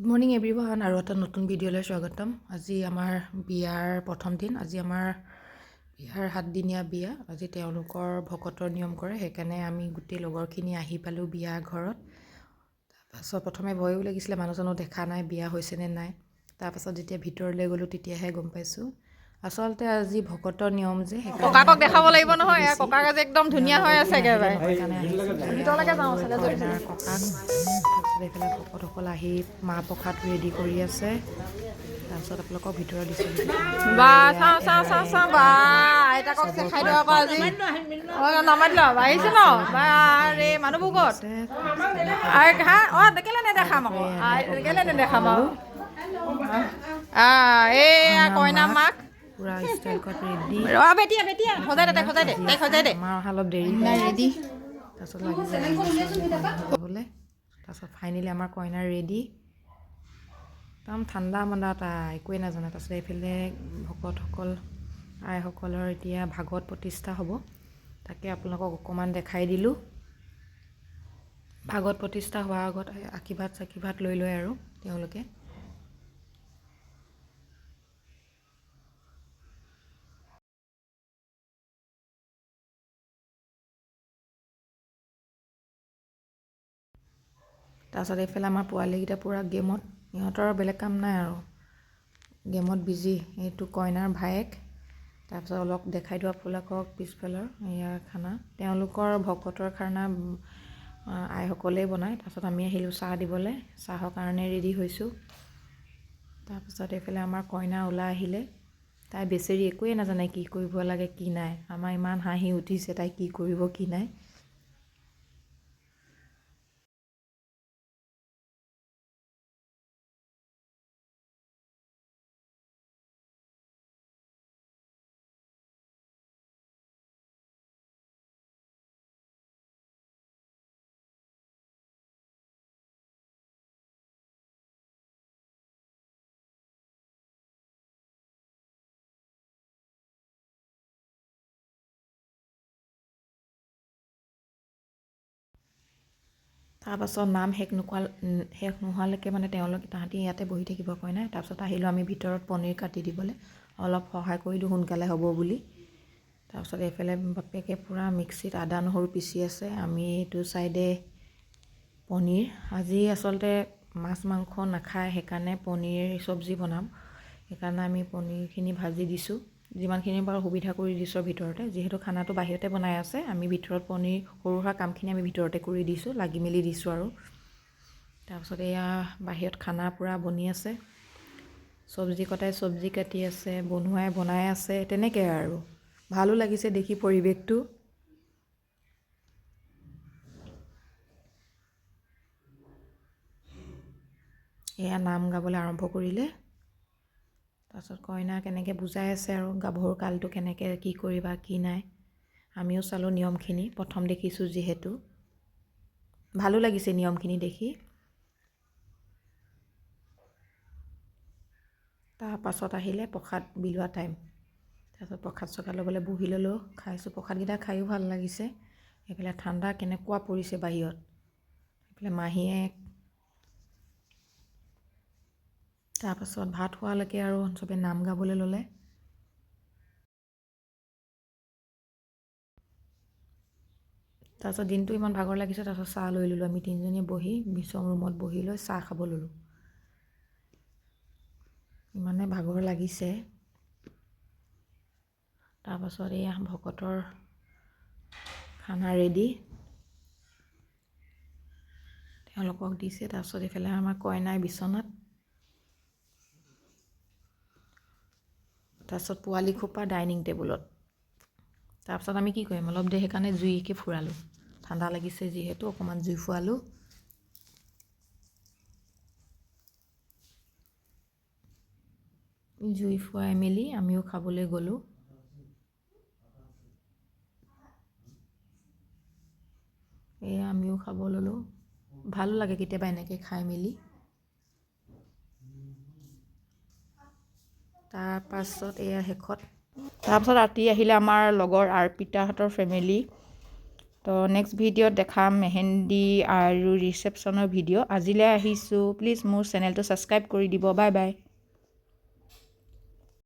Good morning everyone আৰু এটা নতুন ভিডিঅ'লৈ স্বাগতম। আজি আমাৰ বিয়াৰ প্ৰথম দিন। আজি আমাৰ বিয়াৰ সাতদিনীয়া বিয়া। আজি তেওঁলোকৰ ভকতৰ নিয়ম কৰে সেইকাৰণে আমি গোটেই লগৰখিনি আহি পালোঁ বিয়া ঘৰত। তাৰপাছত প্ৰথমে ভয়ো লাগিছিলে মানুহ চানুহ দেখা নাই বিয়া হৈছেনে নাই। তাৰপাছত যেতিয়া ভিতৰলৈ গ'লোঁ তেতিয়াহে গম পাইছোঁ। আচলতে আজি ভকতৰ নিয়ম যে ককাকক দেখাব লাগিব নহয় ককাক আজি একদম ধুনীয়া হৈ আছে একেবাৰে। ককাক তাৰপিছত এইফালে ভকতসকল আহি মাহ প্ৰসাদ ৰেডি কৰি আছে। তাৰপিছত আপোনালোকক ভিতৰত দিছোঁ। বা চাওঁ চাওঁ চাওঁ চাওঁ বা আইতাকক দেখাই দিওঁ আকৌ আজি। অঁ নামাতি ল আহিছে ন? বা ৰে মানুহবোৰ ক'ত আই হা অঁ কেলৈ নেদেখাম আকৌ। আই কেলৈ নেদেখাম আৰু। আহ এইয়া কইনা মাক। পূৰা ষ্টাইল কট ৰেডি ৰ বেটিয়া বেটিয়া সজাই দে তাইক সজাই দে তাইক সজাই দে। আমাৰ অহা অলপ দেৰি ৰেডি তাৰপিছত লাগি যায় হ'বলৈ তাৰপিছত ফাইনেলি আমাৰ কইনা ৰেডি একদম ঠাণ্ডা মাণ্ডা তাই একোৱে নাজানে। তাৰপিছত এইফালে ভকতসকল আইসকলৰ এতিয়া ভাগৱত প্ৰতিষ্ঠা হ'ব। তাকে আপোনালোকক অকণমান দেখাই দিলোঁ। ভাগৱত প্ৰতিষ্ঠা হোৱাৰ আগত আশীৰ্বাদ চাশীৰ্বাদ লৈ লয় আৰু তেওঁলোকে। তাৰপাছত এইফালে আমাৰ পোৱালীকেইটা পূৰা গেমত সিহঁতৰ বেলেগ কাম নাই আৰু। গেমত বিজি এইটো কইনাৰ ভায়েক তাৰপিছত অলপ দেখাই দিওঁ আপোনালোকক পিছফালৰ এয়া খানা। তেওঁলোকৰ ভকতৰ খানা আইসকলেই বনায়। তাৰপিছত আমি আহিলোঁ চাহ দিবলৈ। চাহৰ কাৰণে ৰেডি হৈছোঁ। তাৰপিছত এইফালে আমাৰ কইনা ওলাই আহিলে। তাই বেচেৰি একোৱেই নাজানে কি কৰিব লাগে কি নাই। আমাৰ ইমান হাঁহি উঠিছে তাই কি কৰিব কি নাই। তাৰপাছত নাম শেষ নোখোৱা শেষ নোহোৱালৈকে মানে তেওঁলোক তাহাঁতি ইয়াতে বহি থাকিব কইনাই তাৰপিছত আহিলোঁ আমি ভিতৰত পনীৰ কাটি দিবলৈ। অলপ সহায় কৰি দিওঁ সোনকালে হ'ব বুলি। তাৰপিছত এইফালে বাপেকে পূৰা মিক্সিত আদা নহৰু পিচি আছে। আমি এইটো ছাইডে পনীৰ। আজি আচলতে মাছ মাংস নাখায় সেইকাৰণে পনীৰ চব্জি বনাম। সেইকাৰণে আমি পনীৰখিনি ভাজি দিছোঁ। যিমানখিনি পাৰোঁ সুবিধা কৰি দিছোঁ ভিতৰতে। যিহেতু খানাটো বাহিৰতে বনাই আছে আমি ভিতৰত পনীৰ সৰু সুৰা কামখিনি আমি ভিতৰতে কৰি দিছোঁ লাগি মেলি দিছোঁ আৰু। তাৰপিছত এয়া বাহিৰত খানা পূৰা বনি আছে। চব্জি কটাই চব্জি কাটি আছে বনোৱাই বনাই আছে তেনেকৈ আৰু। ভালো লাগিছে দেখি পৰিৱেশটো। এয়া নাম গাবলৈ আৰম্ভ কৰিলে। তাৰপাছত কইনাক এনেকৈ বুজাই আছে আৰু গাভৰু কালটো কেনেকৈ কি কৰিবা কি নাই আমিও চালোঁ নিয়মখিনি। প্ৰথম দেখিছোঁ যিহেতু। ভালো লাগিছে নিয়মখিনি দেখি। তাৰপাছত আহিলে প্ৰসাদ বিলোৱা টাইম তাৰপাছত প্ৰসাদ চসাদ ল'বলৈ বহি ল'লোঁ খাইছোঁ। প্ৰসাদকেইটা খায়ো ভাল লাগিছে। সেইফালে ঠাণ্ডা কেনেকুৱা পৰিছে বাহিৰত। সেইফালে মাহীয়ে তাৰপাছত ভাত খোৱালৈকে আৰু চবে নাম গাবলৈ ল'লে। তাৰপাছত দিনটো ইমান ভাগৰ লাগিছে তাৰপাছত চাহ লৈ ল'লোঁ। আমি তিনিজনীয়ে বহি বিচম ৰুমত বহি লৈ চাহ খাব ল'লোঁ। ইমানে ভাগৰ লাগিছে। তাৰপাছত এয়া ভকতৰ খানা ৰেডি তেওঁলোকক দিছে তাৰপিছত এইফালে আমাৰ কইনাই বিচনাত। তাৰপিছত পোৱালি খোপা ডাইনিং টেবুলত। তাৰপিছত আমি কি কৰিম, অলপ দেৰি সেইকাৰণে জুইকে ফুৰালোঁ। ঠাণ্ডা লাগিছে যিহেতু, অকণমান জুই ফুৱালোঁ জুই ফুৱাই মেলি আমিও খাবলৈ গ'লোঁ। এয়া আমিও খাব ল'লোঁ। ভালো লাগে কেতিয়াবা এনেকৈ খাই মেলি। তাৰপাছত এয়া শেষত। তাৰপাছত ৰাতি আহিলে আমাৰ লগৰ আৰ্পিতাহঁতৰ ফেমিলি তো নেক্সট ভিডিঅ'ত দেখাম মেহেন্দি আৰু ৰিচেপশ্যনৰ ভিডিঅ' আজিলৈ আহিছোঁ। প্লিজ মোৰ চেনেলটো ছাবস্ক্ৰাইব কৰি দিব। Bye bye